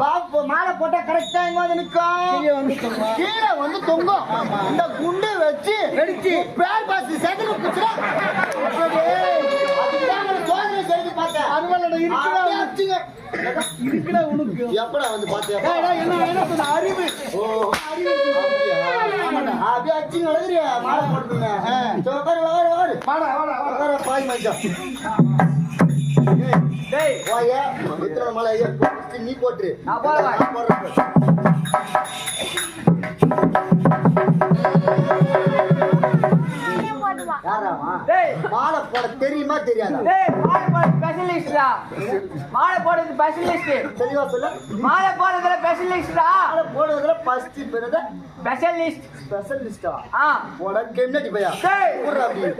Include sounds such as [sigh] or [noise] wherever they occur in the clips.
மாலை போட்டா கரெக்டா எங்க வந்து நிக்கும். கீழே வந்து தொங்கும். இந்த குண்டு வச்சு வெடிச்சு. பேர் பிடிச்சிடும் அதுதான் நான் சோதனை செய்து பார்த்தேன். அறுவலோட இருக்குடா அப்படியே அடிச்சுங்க. இருக்குடா உனக்கு. எப்படா வந்து டேய், என்ன என்ன சொன்ன? அறிவு. அப்படியா? மாலை. வாடா வாடா வாடா. பாய். டேய் போயா, எத்தனை மாலை ஐயா, நீ போட்டுரு நான் போடுறேன். மாலை போட தெரியுமா தெரியாதா? மாலை போடுறது ஸ்பெஷலிஸ்டா மாலை போடுறது ஸ்பெஷலிஸ்ட் தெளிவா சொல்ல. மாலை போடுறதுல ஸ்பெஷலிஸ்டா மாலை போடுறதுல ஃபர்ஸ்ட் பிறகு ஸ்பெஷலிஸ்ட் ஸ்பெஷலிஸ்டா ஆ? போட கென்னடி பையா. போடுறா அப்படி.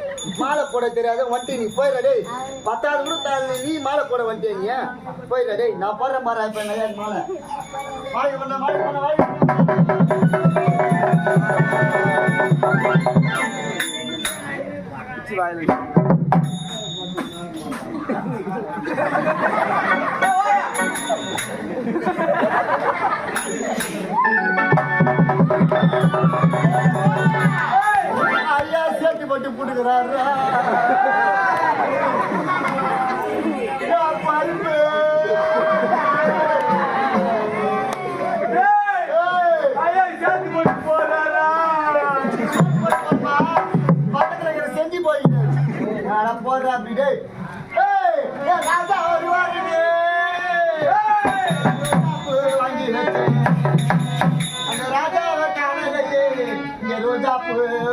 மாலை போட தெரியாத வந்துட்டு நீ போயிடா டேய். பத்தாவது கூட நீ மாலை போட நீ? போயிடா டேய். நான் போடுறேன் பாரு இப்ப நிறைய மாலை. மாலை பண்ண மாலை பண்ண மாலை டேய், வாயா. ஐயா சேர்த்து போட்டு போட்டுக்கிறாரு. ஐயா சேர்த்து போட்டு போறாரா அந்த ராஜாவை காணலையே இங்க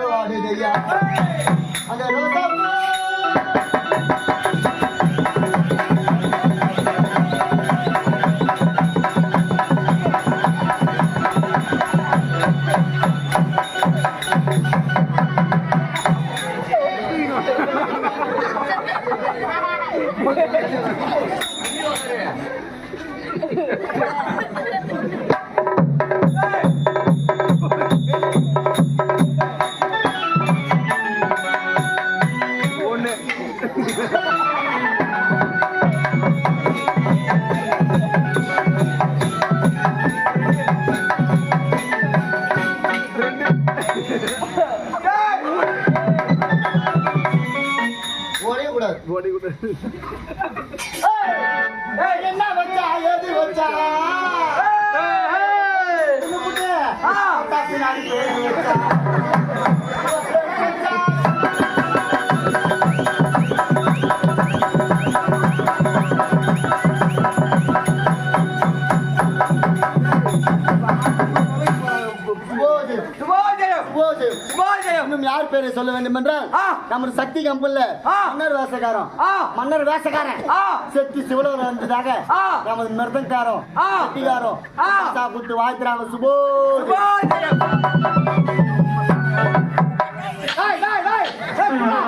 வாடுதையா அந்த ரோஜா Yeah. [laughs] என்ன வச்சா எது வச்சா என்ன Come on! இன்னும் யார் பேரை சொல்ல வேண்டும் என்றால். நமது சக்தி கம்பல்ல. மன்னர் வேஷக்காரன் ஆ மன்னர் வேஷக்காரன் ஆ செத்து சிவலோகம் வந்ததாக. நமது மிருதங்காரம். கட்டிகாரம். குத்து வாழ்த்துறாங்க சுபோ சுபோதயம் டேய் டேய் டேய் டேய் போடா.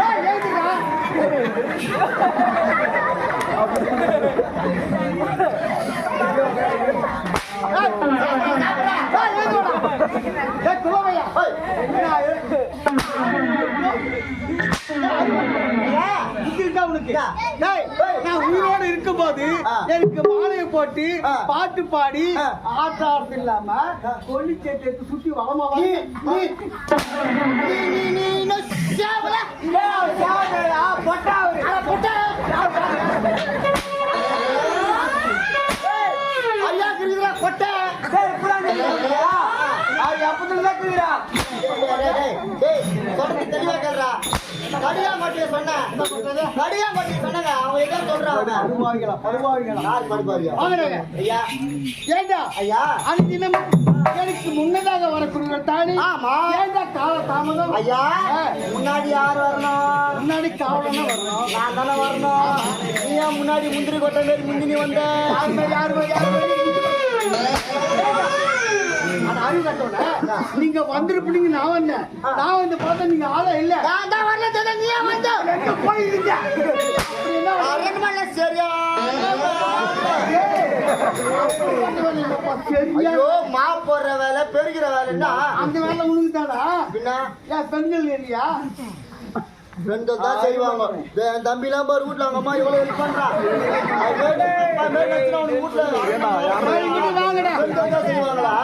டேய் ஏத்துடா டேய் ஏத்துடா டேய் குலவையா இது இருக்கா உனக்கு டேய் நான் உயிரோடு இருக்கும்போது எனக்கு மாலையை போட்டு பாட்டு பாடி ஆ. ஆட்ட ஆடுறது இல்லாம கொல்லி சேர்த்து சுத்தி வளமா நீ பொட்டா கடியாம்பட்டியை சொன்னேன். கடியாம்பட்டியை சொன்னேங்க. அவங்க ஏதோ சொல்றாங்க. படுவாங்களா படுவாங்களா யார் ஐயா, ஏண்டா ஐயா, அன்தினம் எனக்கு முன்னதாக வரக்கூடிய தாடி ஆமா. ஏண்டா கால தாமதம் ஐயா, முன்னாடி யார் வரணும்? முன்னாடி காவலனா வரணும் நான் தானே வரணும். நீ ஏன் முன்னாடி முந்திரி கொட்டை மாரி முந்தி நீ வந்த? யாருமே யாருமே யாருமே அந்த அறிவு நீங்க வந்திருப்பீங்க நான் வந்தேன். நான் வந்து பார்த்தா நீங்க ஆளே இல்ல. நான் வரல, தானே நீ வந்த? எங்க அப்படி என்ன அரண்மனை சரியா? மா போடுற வேலை பெருகிற வேலைன்னா? அந்த வேலை உனக்கு தானா பெண்கள் இல்லையா? பெண்கள் தான் செய்வாங்க. என் தம்பிலாம் பாரு வீட்டுல அவங்க அம்மா எவ்வளவு ஹெல்ப் அவனுக்கு வீட்டுல பெண்கள் தான் செய்வாங்களா?